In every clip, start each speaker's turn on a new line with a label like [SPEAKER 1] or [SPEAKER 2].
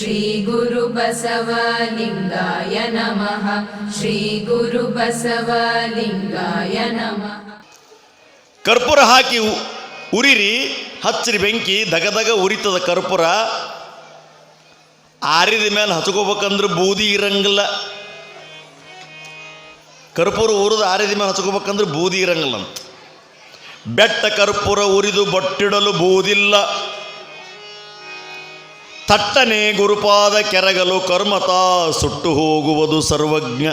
[SPEAKER 1] श्रीगुरुबसवलिङ्गाय नमः श्रीगुरुबसवलिङ्गाय नमः
[SPEAKER 2] ಕರ್ಪೂರ ಹಾಕಿ ಉ- ಉರಿರಿ ಹಚ್ಚಿರಿ ಬೆಂಕಿ ದಗದಗ ಉರಿತದ ಕರ್ಪೂರ ಆರಿದ ಮೇಲೆ ಹಚ್ಕೋಬೇಕಂದ್ರೆ ಬೂದಿ ಇರಂಗಿಲ್ಲ ಕರ್ಪೂರ ಉರಿದು ಆರಿದ ಮೇಲೆ ಹಚ್ಕೋಬೇಕಂದ್ರೆ ಬೂದಿ ಇರಂಗಿಲ್ಲ ಅಂತ ಬೆಟ್ಟ ಕರ್ಪೂರ ಉರಿದು ಬೊಟ್ಟಿಡಲು ಬೂದಿಲ್ಲ ತಟ್ಟನೆ ಗುರುಪಾದ ಕೆರಗಲು ಕರ್ಮತ ಸುಟ್ಟು ಹೋಗುವುದು ಸರ್ವಜ್ಞ.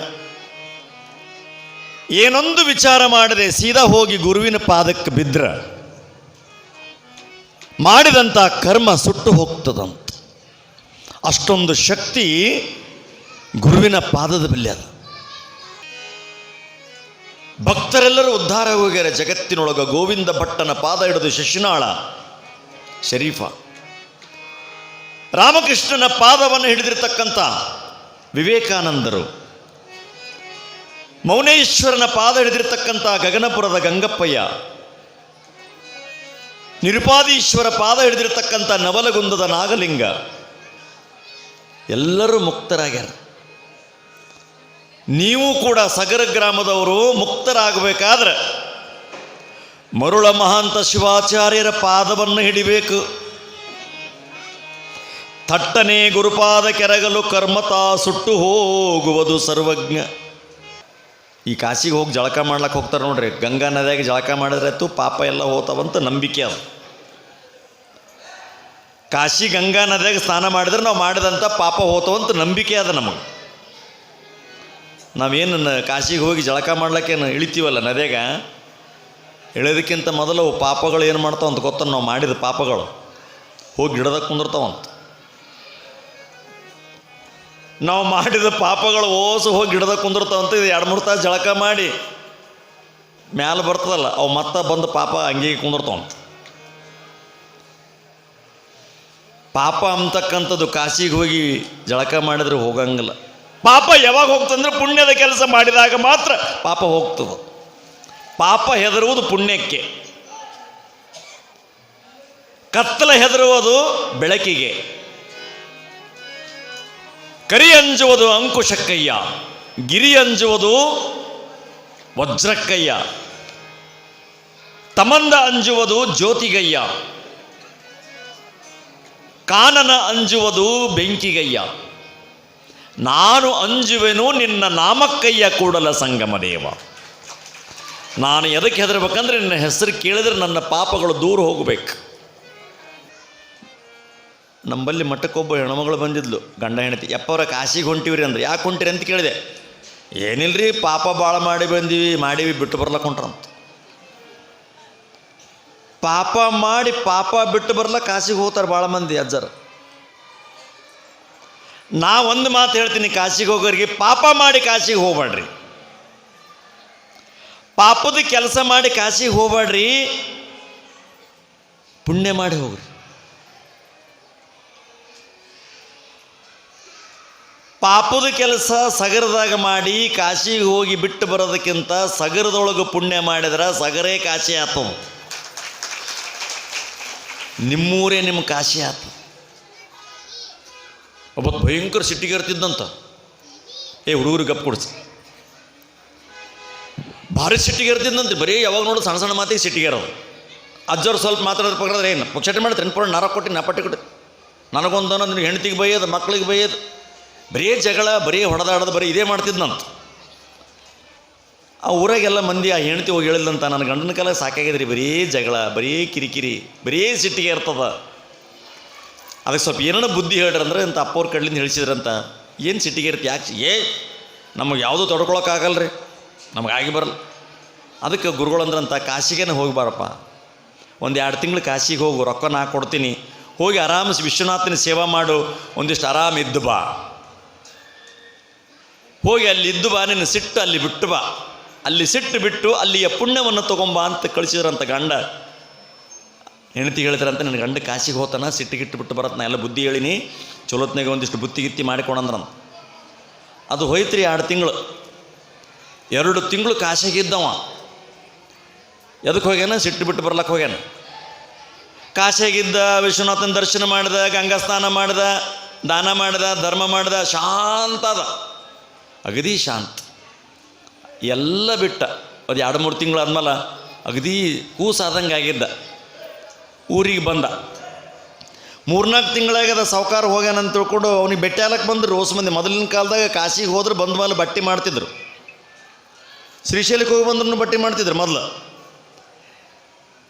[SPEAKER 2] ಏನೊಂದು ವಿಚಾರ ಮಾಡದೆ ಸೀದಾ ಹೋಗಿ ಗುರುವಿನ ಪಾದಕ್ಕೆ ಬಿದ್ರ. ಮಾಡಿದಂಥ ಕರ್ಮ ಸುಟ್ಟು ಹೋಗ್ತದಂತ. ಅಷ್ಟೊಂದು ಶಕ್ತಿ ಗುರುವಿನ ಪಾದದ ಬಲ್ಲಿ ಅದ. ಭಕ್ತರೆಲ್ಲರೂ ಉದ್ಧಾರ ಹೋಗ್ಯಾರ ಜಗತ್ತಿನೊಳಗ ಗೋವಿಂದ ಭಟ್ಟನ ಪಾದ ಹಿಡಿದು ಶಶಿನಾಳ, ಶರೀಫ. ರಾಮಕೃಷ್ಣನ ಪಾದವನ್ನು ಹಿಡಿದಿರ್ತಕ್ಕಂಥ ವಿವೇಕಾನಂದರು, ಮೌನೇಶ್ವರನ ಪಾದ ಹಿಡಿದಿರ್ತಕ್ಕಂಥ ಗಗನಪುರದ ಗಂಗಪ್ಪಯ್ಯ, ನಿರುಪಾದೀಶ್ವರ ಪಾದ ಹಿಡಿದಿರ್ತಕ್ಕಂಥ ನವಲಗುಂದದ ನಾಗಲಿಂಗ, ಎಲ್ಲರೂ ಮುಕ್ತರಾಗ್ಯಾರ. ನೀವು ಕೂಡ ಸಗರ ಗ್ರಾಮದವರು ಮುಕ್ತರಾಗಬೇಕಾದ್ರೆ ಮರುಳ ಮಹಾಂತ ಶಿವಾಚಾರ್ಯರ ಪಾದವನ್ನು ಹಿಡಿಬೇಕು. ತಟ್ಟನೆ ಗುರುಪಾದ ಕೆರಗಲು ಕರ್ಮತಾ ಸುಟ್ಟು ಹೋಗುವುದು ಸರ್ವಜ್ಞ. ಈ ಕಾಶಿಗೆ ಹೋಗಿ ಜಳಕ ಮಾಡ್ಲಕ್ಕೆ ಹೋಗ್ತಾರೆ ನೋಡ್ರಿ. ಗಂಗಾ ನದಿಯಾಗಿ ಜಳಕ ಮಾಡಿದ್ರೆ ಆಯ್ತು ಪಾಪ ಎಲ್ಲ ಹೋತಾವಂತ ನಂಬಿಕೆ ಅದು. ಕಾಶಿ ಗಂಗಾ ನದಿಯಾಗ ಸ್ನಾನ ಮಾಡಿದ್ರೆ ನಾವು ಮಾಡಿದಂಥ ಪಾಪ ಹೋತವಂತ ನಂಬಿಕೆ ಅದ ನಮಗೆ. ನಾವೇನು ಕಾಶಿಗೆ ಹೋಗಿ ಜಳಕ ಮಾಡ್ಲಕ್ಕೇನು ಇಳಿತೀವಲ್ಲ ನದಿಯಾಗ? ಇಳೋದಕ್ಕಿಂತ ಮೊದಲು ಪಾಪಗಳು ಏನು ಮಾಡ್ತಾವಂತ ಗೊತ್ತ ನಾವು ಮಾಡಿದ ಪಾಪಗಳು. ಹೋಗಿ ಗಿಡದಾಗ ಕುಂದಿರ್ತಾವಂತ. ನಾವು ಮಾಡಿದ ಪಾಪಗಳು ಓಸು ಹೋಗಿ ಗಿಡದ ಕುಂದಿರ್ತಾವಂತ ಇದು ಎರಡು ಮೂರು ತಾಸು ಜಳಕ ಮಾಡಿ ಮ್ಯಾಲೆ ಬರ್ತದಲ್ಲ, ಅವು ಮತ್ತೆ ಬಂದು ಪಾಪ ಅಂಗಿಗೆ ಕುಂದಿರ್ತಾವಂತ ಪಾಪ ಅಂತಕ್ಕಂಥದ್ದು ಕಾಶಿಗೆ ಹೋಗಿ ಜಳಕ ಮಾಡಿದ್ರೆ ಹೋಗಂಗಿಲ್ಲ. ಪಾಪ ಯಾವಾಗ ಹೋಗ್ತಂದ್ರೆ ಪುಣ್ಯದ ಕೆಲಸ ಮಾಡಿದಾಗ ಮಾತ್ರ ಪಾಪ ಹೋಗ್ತದೆ. ಪಾಪ ಹೆದರುವುದು ಪುಣ್ಯಕ್ಕೆ. ಕತ್ತಲ ಹೆದರುವುದು ಬೆಳಕಿಗೆ. ಕರಿ ಅಂಜುವುದು ಅಂಕುಶಕ್ಕಯ್ಯ ಗಿರಿ ಅಂಜುವುದು ವಜ್ರಕ್ಕಯ್ಯ, ತಮಂದ ಅಂಜುವುದು ಜ್ಯೋತಿಗಯ್ಯ, ಕಾನನ ಅಂಜುವುದು ಬೆಂಕಿಗಯ್ಯ. ನಾನು ಅಂಜುವೆನು ನಿನ್ನ ನಾಮಕ್ಕಯ್ಯ ಕೂಡಲ ಸಂಗಮ ದೇವ ನಾನು ಎದಕ್ಕೆ ಹೆದರ್ಬೇಕಂದ್ರೆ ನಿನ್ನ ಹೆಸರು ಕೇಳಿದ್ರೆ ನನ್ನ ಪಾಪಗಳು ದೂರ ಹೋಗಬೇಕು. ನಂಬಲ್ಲಿ ಮಠಕ್ಕೊಬ್ಬ ಹೆಣ್ಮಗಳು ಬಂದಿದ್ಲು, ಗಂಡ ಹೆಂಡತಿ. ಎಪ್ಪವರ ಕಾಶಿಗೆ ಹೊಂಟಿವ್ರಿ ಅಂದ್ರೆ. ಯಾಕೆ ಹೊಂಟಿರಿ ಅಂತ ಕೇಳಿದೆ. ಏನಿಲ್ರಿ, ಪಾಪ ಭಾಳ ಮಾಡಿ ಬಂದೀವಿ, ಮಾಡೀವಿ, ಬಿಟ್ಟು ಬರ್ಲಕ್ಕೆ ಹೊಂಟ್ರಂತ. ಪಾಪ ಮಾಡಿ ಪಾಪ ಬಿಟ್ಟು ಬರ್ಲಕ್ಕೆ ಕಾಶಿಗೆ ಹೋಗ್ತಾರೆ ಭಾಳ ಮಂದಿ ಅಜ್ಜರು. ನಾ ಒಂದು ಮಾತು ಹೇಳ್ತೀನಿ, ಕಾಶಿಗೆ ಹೋಗೋರಿಗೆ, ಪಾಪ ಮಾಡಿ ಕಾಶಿಗೆ ಹೋಗ್ಬೇಡ್ರಿ ಪಾಪದ ಕೆಲಸ ಮಾಡಿ ಕಾಶಿಗೆ ಹೋಗ್ಬೇಡ್ರಿ ಪುಣ್ಯ ಮಾಡಿ ಹೋಗ್ರಿ. ಪಾಪದ ಕೆಲಸ ಸಗರದಾಗ ಮಾಡಿ ಕಾಶಿಗೆ ಹೋಗಿ ಬಿಟ್ಟು ಬರೋದಕ್ಕಿಂತ ಸಗರದೊಳಗೆ ಪುಣ್ಯ ಮಾಡಿದ್ರೆ ಸಗರೇ ಕಾಶಿ ಆತವು ನಿಮ್ಮೂರೇ ನಿಮ್ಮ ಕಾಶಿ ಆತು. ಒಬ್ಬ ಭಯಂಕರ ಸಿಟ್ಟಿಗೆ ಇರ್ತಿದ್ದಂತ ಏ ಹುಡುಗರು ಗಪ್ ಕೊಡ್ಸ. ಭಾರಿ ಸಿಟ್ಟಿಗೆ ಇರ್ತಿದ್ದಂತೆ ಬರೀ ಯಾವಾಗ ನೋಡು ಸಣ್ಣ ಸಣ್ಣ ಮಾತಿಗೆ ಸಿಟ್ಟಿಗೆ ಇರೋದು ಅಜ್ಜವ್ರು ಸ್ವಲ್ಪ ಮಾತಾಡೋದ್ರ ಪಕ್ಕದ್ರೆ ಏನು ಪಕ್ಷಟೆ ಮಾಡಿದ್ರೆ ಪೂರ್ಣ ನರ ಕೊಟ್ಟು ನಾ ಪಟ್ಟಿ ಕೊಟ್ಟು ನನಗೊಂದು ಅನ್ನೋದು ಹೆಂಡತಿಗೆ ಬೈಯೋದು, ಮಕ್ಳಿಗೆ ಬೈಯೋದು. ಬರೀ ಜಗಳ, ಬರೀ ಹೊಡೆದಾಡೋದು, ಬರೀ ಇದೇ ಮಾಡ್ತಿದ್ನಂತ ಆ ಊರಾಗೆಲ್ಲ ಮಂದಿ ಆ ಹೆಣ್ತಿ ಹೋಗಿ ಹೇಳಿಲ್ಲಂತ ನನ್ನ ಗಂಡನ ಕಾಲ ಸಾಕಾಗಿದ್ರಿ, ಬರೀ ಜಗಳ, ಬರೀ ಕಿರಿಕಿರಿ, ಬರೀ ಸಿಟ್ಟಿಗೆ ಇರ್ತದ. ಅದಕ್ಕೆ ಸ್ವಲ್ಪ ಏನೋ ಬುದ್ಧಿ ಹೇಳ್ರಿ ಅಂದ್ರೆ ಅಂತ ಅಪ್ಪವ್ರ ಕಡ್ಲಿಂದ ಹೇಳಿಸಿದ್ರಂತ. ಏನು ಸಿಟ್ಟಿಗೆ ಇರ್ತಿ, ಯಾಕೆ ಏ, ನಮಗೆ ಯಾವುದೂ ತೊಡ್ಕೊಳಕ್ಕಾಗಲ್ರಿ, ನಮಗೆ ಆಗಿ ಬರಲ್ಲ. ಅದಕ್ಕೆ ಗುರುಗಳಂದ್ರಂತ ಕಾಶಿಗೇನೆ ಹೋಗಿಬಾರಪ್ಪ ಒಂದು ಎರಡು ತಿಂಗಳು ಕಾಶಿಗೆ ಹೋಗು ರೊಕ್ಕ ನಾ ಕೊಡ್ತೀನಿ. ಹೋಗಿ ಆರಾಮಿಸಿ ವಿಶ್ವನಾಥನ ಸೇವಾ ಮಾಡು, ಒಂದಿಷ್ಟು ಆರಾಮ ಇದ್ದು ಬಾ. ಹೋಗಿ ಅಲ್ಲಿ ಇದ್ದು ಬಾ, ನಿನ್ನ ಸಿಟ್ಟು ಅಲ್ಲಿ ಬಿಟ್ಟು ಬಾ. ಅಲ್ಲಿ ಸಿಟ್ಟು ಬಿಟ್ಟು ಅಲ್ಲಿಯ ಪುಣ್ಯವನ್ನು ತಗೊಂಬಾ ಅಂತ ಕಳಿಸಿದ್ರಂತ ಗಂಡ. ಹೆಂಡತಿ ಹೇಳಿದ್ರಂತ, ನನ್ನ ಗಂಡ ಕಾಶಿಗೆ ಹೋತಾನ ಸಿಟ್ಟಿಗಿಟ್ಟು ಬಿಟ್ಟು ಬರತ್ತ ನಾ ಎಲ್ಲ ಬುದ್ಧಿ ಹೇಳಿನಿ. ಚಲೋತ್ನಾಗ ಒಂದಿಷ್ಟು ಬುತ್ತಿ ಗಿತ್ತಿ ಮಾಡಿಕೊಂಡಂದ್ರಂತ ಅದು ಹೋಯ್ತ್ರಿ ಎರಡು ತಿಂಗಳು. ಎರಡು ತಿಂಗಳು ಕಾಶಿಗಿದ್ದವ ಎದಕ್ಕೆ ಹೋಗ್ಯಾನ? ಸಿಟ್ಟು ಬಿಟ್ಟು ಬರ್ಲಕ್ಕೆ ಹೋಗ್ಯಾನ. ಕಾಶಿಯಾಗಿದ್ದ ವಿಶ್ವನಾಥನ ದರ್ಶನ ಮಾಡಿದ, ಗಂಗಾ ಸ್ನಾನ ಮಾಡಿದ, ದಾನ ಮಾಡಿದ, ಧರ್ಮ ಮಾಡಿದ, ಶಾಂತ ಅದ. ಅಗದಿ ಶಾಂತ್. ಎಲ್ಲ ಬಿಟ್ಟ. ಅದು ಎರಡು ಮೂರು ತಿಂಗಳಾದ್ಮೇಲೆ ಅಗದಿ ಕೂಸಾದಂಗೆ ಆಗಿದ್ದ. ಊರಿಗೆ ಬಂದ. ಮೂರ್ನಾಲ್ಕು ತಿಂಗಳಾಗದ ಸಾವುಕಾರ ಹೋಗ್ಯಾನಂತ ತಿಳ್ಕೊಂಡು ಅವ್ನಿಗೆ ಬೆಟ್ಟ ಹಾಲಕ್ಕೆ ಬಂದರು ರೋಸ್ ಮಂದಿ. ಮೊದಲಿನ ಕಾಲದಾಗ ಕಾಶಿಗೆ ಹೋದ್ರೆ ಬಂದ ಮೇಲೆ ಬಟ್ಟೆ ಮಾಡ್ತಿದ್ರು. ಶ್ರೀಶೈಲಕ್ಕೆ ಹೋಗಿ ಬಂದ್ರು ಬಟ್ಟೆ ಮಾಡ್ತಿದ್ರು ಮೊದಲು.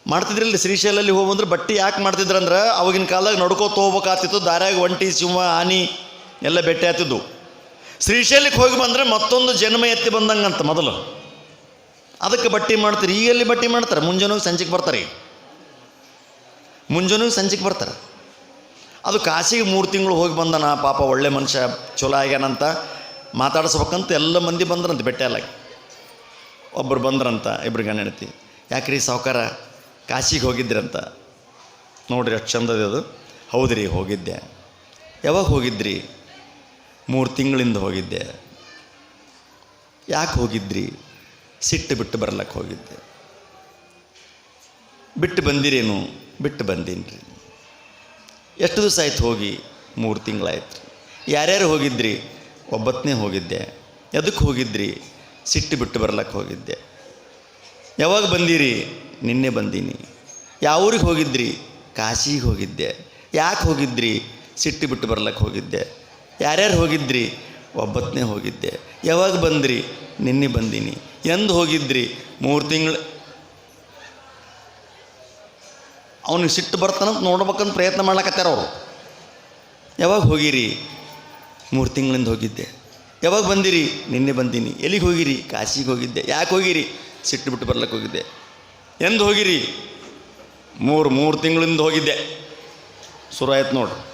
[SPEAKER 2] ಮಾಡ್ತಿದ್ರಿಲ್ಲ, ಶ್ರೀಶೈಲಲ್ಲಿ ಹೋಗಿ ಬಂದ್ರೆ ಬಟ್ಟೆ ಯಾಕೆ ಮಾಡ್ತಿದ್ರಂದ್ರೆ, ಅವಾಗಿನ ಕಾಲದಾಗ ನಡ್ಕೋತ ಹೋಗ್ಬೇಕಾಗ್ತಿತ್ತು. ದಾರ್ಯಾಗ ಒಂಟಿ, ಸಿಂಹ, ಆನಿ ಎಲ್ಲ ಬೆಟ್ಟೆ ಶ್ರೀಶೈಲಕ್ಕೆ ಹೋಗಿ ಬಂದರೆ ಮತ್ತೊಂದು ಜನ್ಮ ಎತ್ತಿ ಬಂದಂಗಂತ ಮೊದಲು. ಅದಕ್ಕೆ ಬಟ್ಟೆ ಮಾಡ್ತಾರೆ ಈಗೆಲ್ಲಿ ಬಟ್ಟಿ ಮಾಡ್ತಾರೆ? ಮುಂಜಾನೆ ಸಂಜೆಗೆ ಬರ್ತಾರೆ ಈಗ. ಮುಂಜಾನೆ ಸಂಜೆಗೆ ಬರ್ತಾರೆ. ಅದು ಕಾಶಿಗೆ ಮೂರು ತಿಂಗಳು ಹೋಗಿ ಬಂದನ, ಪಾಪ ಒಳ್ಳೆ ಮನುಷ್ಯ, ಚಲೋ ಆಗ್ಯಾನಂತ ಮಾತಾಡಿಸ್ಬೇಕಂತ ಎಲ್ಲ ಮಂದಿ ಬಂದ್ರಂತ ಬೆಟ್ಟ ಎಲ್ಲ. ಒಬ್ಬರು ಬಂದ್ರಂತ, ಇಬ್ರು ಹೆಂಡತಿ ಯಾಕ್ರಿ ಸಾವುಕಾರ ಕಾಶಿಗೆ ಹೋಗಿದ್ರಂತ? ನೋಡ್ರಿ ಅಷ್ಟು ಚಂದದ ಅದು. ಹೌದ್ರಿ, ಹೋಗಿದ್ದೆ. ಯಾವಾಗ ಹೋಗಿದ್ರಿ? ಮೂರು ತಿಂಗಳಿಂದ ಹೋಗಿದ್ದೆ. ಯಾಕೆ ಹೋಗಿದ್ರಿ? ಸಿಟ್ಟು ಬಿಟ್ಟು ಬರ್ಲಕ್ಕೆ ಹೋಗಿದ್ದೆ. ಬಿಟ್ಟು ಬಂದಿರೇನು? ಬಿಟ್ಟು ಬಂದೀನಿ ರೀ ಎಷ್ಟು ದಿವಸ ಆಯ್ತು ಹೋಗಿ? ಮೂರು ತಿಂಗಳಾಯ್ತು ಯಾರ್ಯಾರು ಹೋಗಿದ್ರಿ? ಒಬ್ಬತ್ತನೇ ಹೋಗಿದ್ದೆ. ಎದಕ್ಕೆ ಹೋಗಿದ್ರಿ? ಸಿಟ್ಟು ಬಿಟ್ಟು ಬರ್ಲಕ್ಕೆ ಹೋಗಿದ್ದೆ. ಯಾವಾಗ ಬಂದಿರಿ? ನಿನ್ನೆ ಬಂದೀನಿ. ಯಾವ ಊರಿಗೆ ಹೋಗಿದ್ರಿ? ಕಾಶಿಗೆ ಹೋಗಿದ್ದೆ. ಯಾಕೆ ಹೋಗಿದ್ರಿ? ಸಿಟ್ಟು ಬಿಟ್ಟು ಬರ್ಲಕ್ಕೆ ಹೋಗಿದ್ದೆ. ಯಾರ್ಯಾರು ಹೋಗಿದ್ರಿ? ಒಬ್ಬತ್ತನೇ ಹೋಗಿದ್ದೆ. ಯಾವಾಗ ಬಂದ್ರಿ? ನಿನ್ನೆ ಬಂದೀನಿ. ಎಂದು ಹೋಗಿದ್ರಿ? ಮೂರು ತಿಂಗಳು ಅವನಿಗೆ ಸಿಟ್ಟು ಬರ್ತಾನಂತ ನೋಡ್ಬೇಕಂತ ಪ್ರಯತ್ನ ಮಾಡ್ಲಕತ್ತಾರ ಅವರು. ಯಾವಾಗ ಹೋಗಿರಿ? ಮೂರು ತಿಂಗಳಿಂದ ಹೋಗಿದ್ದೆ. ಯಾವಾಗ ಬಂದಿರಿ? ನಿನ್ನೆ ಬಂದೀನಿ. ಎಲ್ಲಿಗೆ ಹೋಗಿರಿ? ಕಾಶಿಗೆ ಹೋಗಿದ್ದೆ. ಯಾಕೆ ಹೋಗಿರಿ? ಸಿಟ್ಟು ಬಿಟ್ಟು ಬರ್ಲಕ್ಕೆ ಹೋಗಿದ್ದೆ. ಎಂದು ಹೋಗಿರಿ? ಮೂರು ಮೂರು ತಿಂಗಳಿಂದ ಹೋಗಿದ್ದೆ. ಶುರು ಆಯ್ತು ನೋಡ್ರಿ.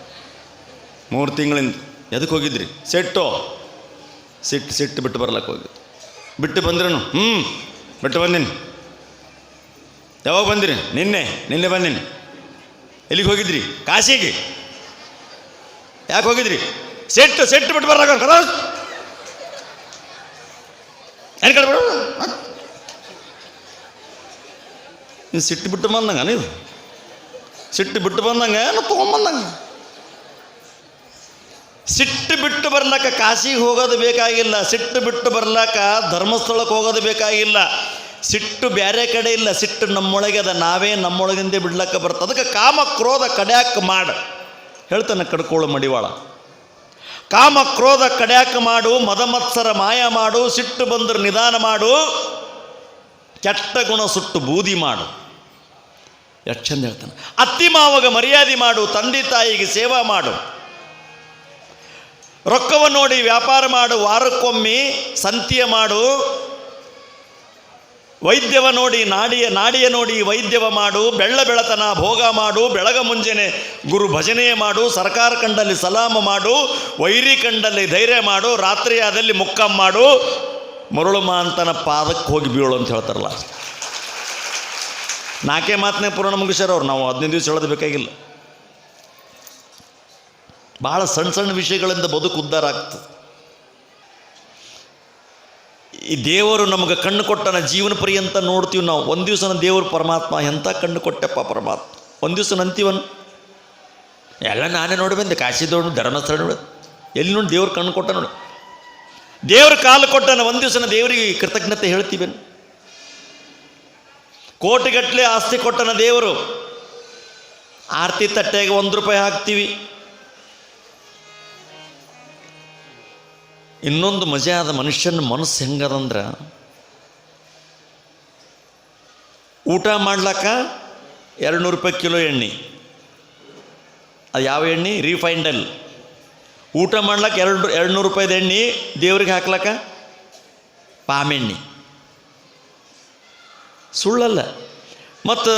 [SPEAKER 2] ಮೂರು ತಿಂಗಳಿಂದ. ಎದಕ್ಕೆ ಹೋಗಿದ್ರಿ? ಸೆಟ್ಟು. ಸಿಟ್ಟು ಸಿಟ್ಟು ಬಿಟ್ಟು ಬರ್ಲಕ್ಕೆ ಹೋಗಿದ್ದು. ಬಿಟ್ಟು ಬಂದ್ರೂ ಹ್ಞೂ ಬಿಟ್ಟು ಬಂದೀನಿ. ಯಾವಾಗ ಬಂದಿರಿ? ನಿನ್ನೆ ನಿನ್ನೆ ಬಂದೀನಿ. ಎಲ್ಲಿಗೆ ಹೋಗಿದ್ರಿ? ಕಾಶಿಗೆ. ಯಾಕೆ ಹೋಗಿದ್ರಿ? ಸೆಟ್ಟು ಸೆಟ್ಟು ಬಿಟ್ಟು ಬರ್ಲಾಕ ಕದ ನೀವು ಸಿಟ್ಟು ಬಿಟ್ಟು ಬಂದಂಗೆ ನೀವು ಸಿಟ್ಟು ಬಿಟ್ಟು ಬಂದಂಗೆ? ನಾ ತೊಗೊಂಬಂದಂಗ? ಸಿಟ್ಟು ಬಿಟ್ಟು ಬರ್ಲಕ್ಕ ಕಾಶಿಗೆ ಹೋಗೋದು ಬೇಕಾಗಿಲ್ಲ, ಸಿಟ್ಟು ಬಿಟ್ಟು ಬರ್ಲಾಕ ಧರ್ಮಸ್ಥಳಕ್ಕೆ ಹೋಗೋದು ಬೇಕಾಗಿಲ್ಲ. ಸಿಟ್ಟು ಬೇರೆ ಕಡೆ ಇಲ್ಲ, ಸಿಟ್ಟು ನಮ್ಮೊಳಗೆ ಅದ, ನಾವೇ ನಮ್ಮೊಳಗಿಂದ ಬಿಡ್ಲಕ್ಕ ಬರ್ತದೆ ಅದಕ್ಕೆ ಕಾಮ ಕ್ರೋಧ ಕಡ್ಯಾಕ ಮಾಡ. ಹೇಳ್ತಾನೆ ಕಡ್ಕೊಳ್ಳೋ ಮಡಿವಾಳ. ಕಾಮ ಕ್ರೋಧ ಕಡ್ಯಾಕ ಮಾಡು ಮದಮತ್ಸರ ಮಾಯ ಮಾಡು, ಸಿಟ್ಟು ಬಂದ್ರೆ ನಿಧಾನ ಮಾಡು, ಕೆಟ್ಟ ಗುಣ ಸುಟ್ಟು ಬೂದಿ ಮಾಡು. ಎಷ್ಟು ಚಂದ ಹೇಳ್ತಾನೆ ಅತ್ತಿ ಮಾವಗ ಮರ್ಯಾದೆ ಮಾಡು, ತಂದೆ ತಾಯಿಗೆ ಸೇವಾ ಮಾಡು. ರೊಕ್ಕವ ನೋಡಿ ವ್ಯಾಪಾರ ಮಾಡು, ವಾರಕ್ಕೊಮ್ಮೆ ಸಂತಿಯ ಮಾಡು. ವೈದ್ಯವ ನೋಡಿ ನಾಡಿಯ ನಾಡಿಯ ನೋಡಿ ವೈದ್ಯವ ಮಾಡು. ಬೆಳ್ಳ ಬೆಳತನ ಭೋಗ ಮಾಡು. ಬೆಳಗ ಮುಂಜಾನೆ ಗುರು ಭಜನೆಯ ಮಾಡು. ಸರ್ಕಾರ ಕಂಡಲ್ಲಿ ಸಲಾಮ ಮಾಡು. ವೈರಿ ಕಂಡಲ್ಲಿ ಧೈರ್ಯ ಮಾಡು. ರಾತ್ರಿ ಆದಲ್ಲಿ ಮುಕ್ಕಂ ಮಾಡು. ಮರುಳು ಮಾಂತನ ಪಾದಕ್ಕೆ ಹೋಗಿ ಬೀಳು ಅಂತ ಹೇಳ್ತಾರಲ್ಲ. ನಾಲ್ಕೇ ಮಾತನೇ ಪುರಾಣ ಮುಗಿಸ್ಯಾರ ಅವ್ರು. ನಾವು ಹದಿನೈದು ದಿವಸ ಹೇಳೋದು ಬೇಕಾಗಿಲ್ಲ. ಭಾಳ ಸಣ್ಣ ಸಣ್ಣ ವಿಷಯಗಳಿಂದ ಬದುಕು ಉದ್ಧಾರ ಆಗ್ತದೆ. ಈ ದೇವರು ನಮಗೆ ಕಣ್ಣು ಕೊಟ್ಟನ ಜೀವನ ಪರ್ಯಂತ ನೋಡ್ತೀವಿ ನಾವು. ಒಂದು ದಿವಸನ ದೇವರು ಪರಮಾತ್ಮ ಎಂಥ ಕಣ್ಣು ಕೊಟ್ಟೆಪ್ಪ ಪರಮಾತ್ಮ? ಒಂದು ದಿವಸ ನಂತೀವನ್. ಎಲ್ಲ ನಾನೇ ನೋಡಿ ಬಂದೆ ಕಾಶಿ ದೊಡ್ಡ ಧರ್ಮಸ್ಥಳ ನೋಡಿ. ಎಲ್ಲಿ ನೋಡಿ ದೇವ್ರ ಕಣ್ಣು ಕೊಟ್ಟ ನೋಡಿ. ದೇವ್ರ ಕಾಲು ಕೊಟ್ಟನ ಒಂದು ದಿವಸನ ದೇವರಿಗೆ ಕೃತಜ್ಞತೆ ಹೇಳ್ತೀವೇನು ಕೋಟಿಗಟ್ಟಲೆ ಆಸ್ತಿ ಕೊಟ್ಟನ ದೇವರು. ಆರತಿ ತಟ್ಟೆಗೆ ಒಂದು ರೂಪಾಯಿ ಹಾಕ್ತೀವಿ. ಇನ್ನೊಂದು ಮಜಾ ಆದ ಮನುಷ್ಯನ ಮನಸ್ಸು ಹೆಂಗದಂದ್ರೆ ಊಟ ಮಾಡ್ಲಕ್ಕ ಎರಡು ನೂರು ರೂಪಾಯಿ ಕಿಲೋ ಎಣ್ಣೆ. ಅದು ಯಾವ ಎಣ್ಣೆ? ರಿಫೈಂಡಲ್ ಊಟ ಮಾಡ್ಲಕ್ಕ ಎರಡು ಎರಡು ನೂರು ರೂಪಾಯಿದ ಎಣ್ಣೆ ದೇವ್ರಿಗೆ ಹಾಕ್ಲಕ್ಕ? ಪಾಮೆಣ್ಣೆ ಸುಳ್ಳಲ್ಲ. ಮತ್ತು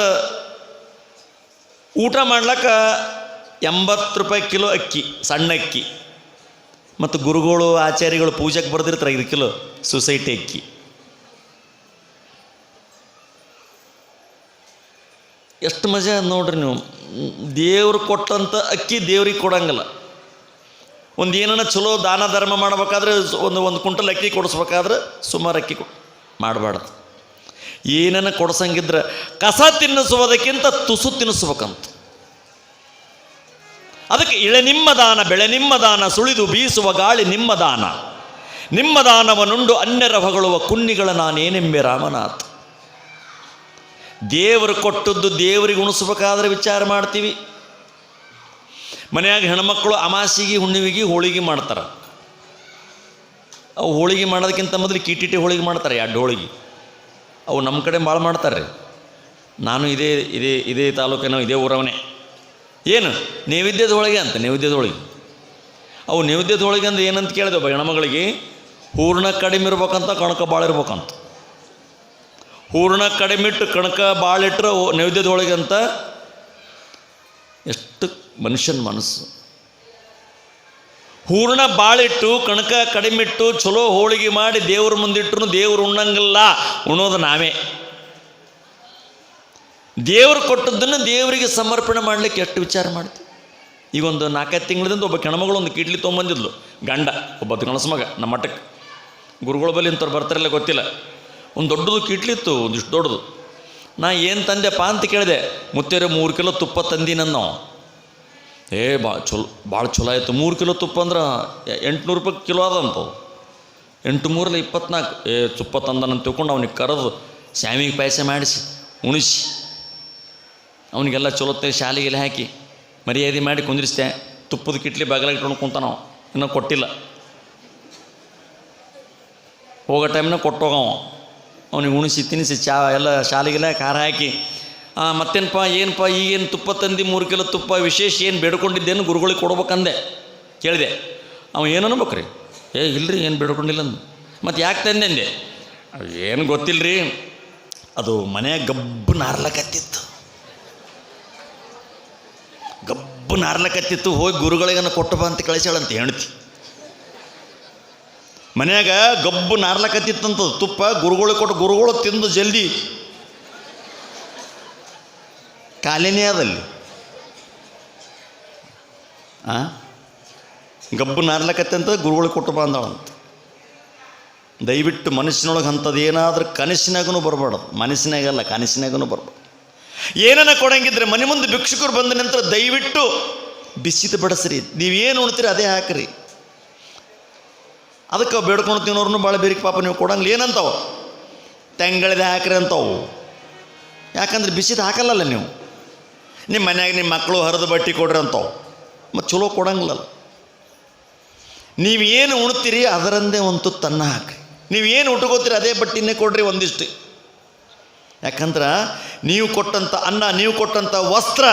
[SPEAKER 2] ಊಟ ಮಾಡ್ಲಕ್ಕ ಎಂಬತ್ತು ರೂಪಾಯಿ ಕಿಲೋ ಅಕ್ಕಿ, ಸಣ್ಣ ಅಕ್ಕಿ. ಮತ್ತು ಗುರುಗಳು, ಆಚಾರ್ಯಗಳು ಪೂಜೆಗೆ ಬರೆದಿರ್ತಾರೆ ಐದು ಸೊಸೈಟಿ ಅಕ್ಕಿ. ಎಷ್ಟು ಮಜಾ ನೋಡ್ರಿ ನೀವು. ದೇವ್ರು ಕೊಟ್ಟಂಥ ಅಕ್ಕಿ ದೇವ್ರಿಗೆ ಕೊಡಂಗಿಲ್ಲ. ಒಂದು ಏನನ್ನ ಚಲೋ ದಾನ ಧರ್ಮ ಮಾಡ್ಬೇಕಾದ್ರೆ ಒಂದು ಒಂದು ಕುಂಟಲ್ ಅಕ್ಕಿ ಕೊಡಿಸ್ಬೇಕಾದ್ರೆ ಸುಮಾರು ಅಕ್ಕಿ ಕೊ ಮಾಡಬಾರ್ದು. ಏನನ್ನ ಕೊಡ್ಸಂಗಿದ್ರೆ ಕಸ ತಿನ್ನಿಸುವುದಕ್ಕಿಂತ ತುಸು ತಿನ್ನಿಸ್ಬೇಕಂತ. ಅದಕ್ಕೆ ಇಳೆ ನಿಮ್ಮ ದಾನ, ಬೆಳೆ ನಿಮ್ಮ ದಾನ, ಸುಳಿದು ಬೀಸುವ ಗಾಳಿ ನಿಮ್ಮ ದಾನ. ನಿಮ್ಮ ದಾನವನುಂಡು ಅನ್ಯರ ಹೊಗಳುವ ಕುನ್ನಿಗಳ ನಾನೇನೆಂಬೆ ರಾಮನಾಥ್. ದೇವರು ಕೊಟ್ಟದ್ದು ದೇವರಿಗೆ ಉಣಿಸ್ಬೇಕಾದ್ರೆ ವಿಚಾರ ಮಾಡ್ತೀವಿ. ಮನೆಯಾಗ ಹೆಣ್ಮಕ್ಳು ಅಮಾಸಿಗೆ ಹುಣ್ಣಿಮೆಗೆ ಹೋಳಿಗೆ ಮಾಡ್ತಾರೆ. ಅವು ಹೋಳಿಗೆ ಮಾಡೋದಕ್ಕಿಂತ ಮೊದಲು ಕೀಟಿಟಿ ಹೋಳಿಗೆ ಮಾಡ್ತಾರೆ, ಎರಡು ಹೋಳಿಗೆ. ಅವು ನಮ್ಮ ಕಡೆ ಭಾಳ ಮಾಡ್ತಾರೆ ನಾನು ಇದೇ ಇದೇ ಇದೇ ತಾಲೂಕಿನ ಇದೇ ಊರವನೇ. ಏನು? ನೈವೇದ್ಯದ ಹೋಳಿಗೆ ಅಂತ, ನೈವೇದ್ಯದ ಹೋಳಿಗೆ. ಅವು ನೈವೇದ್ಯದ ಹೋಳಿಗೆ ಅಂದ್ರೆ ಏನಂತ ಕೇಳಿದೆ ಒಬ್ಬ ಹೆಣ್ಮಗಳಿಗೆ? ಹೂರ್ಣ ಕಡಿಮೆ ಇರ್ಬೇಕಂತ ಕಣಕ ಭಾಳ ಇರ್ಬೇಕಂತ. ಹೂರ್ಣ ಕಡಿಮೆ ಇಟ್ಟು ಕಣಕ ಭಾಳ ಇಟ್ಟರೆ ನೈವೇದ್ಯದ ಹೋಳಿಗೆ ಅಂತ ಎಷ್ಟು ಮನುಷ್ಯನ ಮನಸ್ಸು. ಹೂರ್ಣ ಬಾಳಿಟ್ಟು ಕಣಕ ಕಡಿಮಿಟ್ಟು ಚಲೋ ಹೋಳಿಗೆ ಮಾಡಿ ದೇವ್ರ ಮುಂದಿಟ್ರು ದೇವ್ರು ಉಣ್ಣಂಗಿಲ್ಲ, ಉಣ್ಣೋದು ನಾವೇ. ದೇವ್ರು ಕೊಟ್ಟದ್ದನ್ನು ದೇವರಿಗೆ ಸಮರ್ಪಣೆ ಮಾಡಲಿಕ್ಕೆ ಎಷ್ಟು ವಿಚಾರ ಮಾಡ್ತೀವಿ ಈಗ ಒಂದು ನಾಲ್ಕೈದು ತಿಂಗಳಿಂದ ಒಬ್ಬ ಕೆಣಮಗಳು ಒಂದು ಕಿಡ್ಲಿ ತೊಗೊಂಬಂದಿದ್ಲು, ಗಂಡ, ಒಬ್ಬ ಕಣಸು ಮಗ, ನಮ್ಮ ಮಠಕ್ಕೆ. ಗುರುಗಳ ಬಳಿ ಇಂಥವ್ರು ಬರ್ತಾರಲ್ಲ ಗೊತ್ತಿಲ್ಲ. ಒಂದು ದೊಡ್ಡದು ಕಿಟ್ಲಿ ಇತ್ತು, ಒಂದಿಷ್ಟು ದೊಡ್ಡದು. ನಾ ಏನು ತಂದೆಪ್ಪ ಅಂತ ಕೇಳಿದೆ, ಮುತ್ತೇರೆ ಮೂರು ಕಿಲೋ ತುಪ್ಪ ತಂದಿನ ನಾವು ಏ, ಬಾ, ಚಲೋ ಭಾಳ ಚಲೋ ಆಯಿತು. ಮೂರು ಕಿಲೋ ತುಪ್ಪ ಅಂದ್ರೆ ಎಂಟುನೂರು ರೂಪಾಯಿ ಕಿಲೋ ಅದಂತವು ಎಂಟು ಮೂರಲ್ಲಿ ಇಪ್ಪತ್ನಾಲ್ಕು. ಏ, ತುಪ್ಪ ತಂದನಂತ ತಿಳ್ಕೊಂಡು ಅವನಿಗೆ ಕರೆದು ಸ್ಯಾಮಿಗೆ ಪಾಯಸ ಮಾಡಿಸಿ, ಉಣಿಸಿ. ಅವನಿಗೆಲ್ಲ ಚಲೋತ್ತೆ ಶಾಲೆಗೆಲ್ಲ ಹಾಕಿ ಮರ್ಯಾದೆ ಮಾಡಿ ಕುಂದಿರಿಸ್ದೆ. ತುಪ್ಪದ ಕಿಟ್ಲಿ ಬಾಗಿಲಾಗಿಟ್ಕೊಂಡು ಕುಂತಾನ ಅವ. ಇನ್ನೂ ಕೊಟ್ಟಿಲ್ಲ. ಹೋಗೋ ಟೈಮ್ನ ಕೊಟ್ಟೋಗವ ಅವನಿಗೆ ಉಣಿಸಿ ತಿನ್ನಿಸಿ ಚಾ ಎಲ್ಲ ಶಾಲೆಗೆಲ್ಲ ಖಾರ ಹಾಕಿ. ಮತ್ತೇನಪ್ಪ ಏನಪ್ಪ ಈಗೇನು ತುಪ್ಪ ತಂದು ಮೂರು ಕಿಲೋ ತುಪ್ಪ, ವಿಶೇಷ ಏನು ಬೇಡ್ಕೊಂಡಿದ್ದೇನು ಗುರುಗಳಿಗೆ ಕೊಡ್ಬೇಕಂದೆ. ಕೇಳಿದೆ. ಅವ ಏನು ಅನ್ಬೇಕ್ರಿ? ಏ, ಇಲ್ರಿ, ಏನು ಬೇಡ್ಕೊಂಡಿಲ್ಲ ಅಂದು ಮತ್ತು ಯಾಕೆ ತಂದೆ ಅಂದೆ? ಏನು ಗೊತ್ತಿಲ್ಲ ರೀ ಅದು ಮನೆ ಗಬ್ಬು ನಾರ್ಲಕತ್ತಿತ್ತು. ಗಬ್ಬು ನಾರ್ಲಕತ್ತಿತ್ತು ಹೋಗಿ ಗುರುಗಳಿಗನ್ನು ಕೊಟ್ಟು ಬಾ ಅಂತ ಕಳಿಸ್ಯಾಳಂತ ಹೆಣ್ತಿ ಮನ್ಯಾಗ ಗಬ್ಬು ನಾರ್ಲಕತ್ತಿತ್ತಂತ ತುಪ್ಪ ಗುರುಗಳಿಗೆ ಕೊಟ್ಟು ಗುರುಗಳು ತಿಂದು ಜಲ್ದಿ. ಕಾಲಿನೇ ಅದಲ್ಲಿ. ಆ? ಗಬ್ಬು ನಾರ್ಲಕತ್ತಂತ ಗುರುಗಳು ಕೊಟ್ಟು ಬಂದಾಳಂತ ದಯವಿಟ್ಟು ಮನಸ್ಸಿನೊಳಗೆ ಅಂಥದ್ದು ಏನಾದರೂ ಕನಸಿನಾಗೂ ಬರಬಾರ್ದು. ಮನಸ್ಸಿನಾಗಲ್ಲ ಕನಸಿನಾಗೂ ಬರ್ಬಾರ್ದು. ಏನನ್ನ ಕೊಡಂಗಿದ್ರೆ ಮನೆ ಮುಂದೆ ಭಿಕ್ಷುಕರು ಬಂದ ನಂತರ ದಯವಿಟ್ಟು ಬಿಸಿದು ಬಡಿಸ್ರಿ. ನೀವೇನು ಉಣ್ತೀರಿ ಅದೇ ಹಾಕ್ರಿ. ಅದಕ್ಕೆ ಬೇಡ್ಕೊಂಡು ತಿನ್ನೋರ್ನು ಭಾಳ ಬೇರೆ ಪಾಪ ನೀವು ಕೊಡಂಗಿಲ್ಲ. ಏನಂತಾವು? ತೆಂಗಳಿದೆ ಹಾಕ್ರಿ ಅಂತಾವು. ಯಾಕಂದ್ರೆ ಬಿಸಿದು ಹಾಕಲ್ಲಲ್ಲ ನೀವು. ನಿಮ್ಮ ಮನ್ಯಾಗ ನಿಮ್ಮ ಮಕ್ಕಳು ಹರಿದು ಬಟ್ಟೆ ಕೊಡ್ರಿ ಅಂತಾವು. ಮತ್ತು ಚಲೋ ಕೊಡಂಗಿಲ್ಲಲ್ಲ. ನೀವೇನು ಉಣ್ತೀರಿ ಅದರಂದೇ ಒಂದು ತನ್ನ ಹಾಕ್ರಿ. ನೀವೇನು ಉಟ್ಕೋತೀರಿ ಅದೇ ಬಟ್ಟಿನೇ ಕೊಡ್ರಿ ಒಂದಿಷ್ಟು. ಯಾಕಂದ್ರೆ ನೀವು ಕೊಟ್ಟಂಥ ಅನ್ನ, ನೀವು ಕೊಟ್ಟಂಥ ವಸ್ತ್ರ,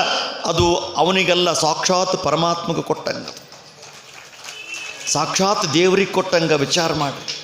[SPEAKER 2] ಅದು ಅವನಿಗೆಲ್ಲ ಸಾಕ್ಷಾತ್ ಪರಮಾತ್ಮಗೆ ಕೊಟ್ಟಂಗೆ. ಸಾಕ್ಷಾತ್ ದೇವರಿಗೆ ಕೊಟ್ಟಂಗೆ ವಿಚಾರ ಮಾಡಿ.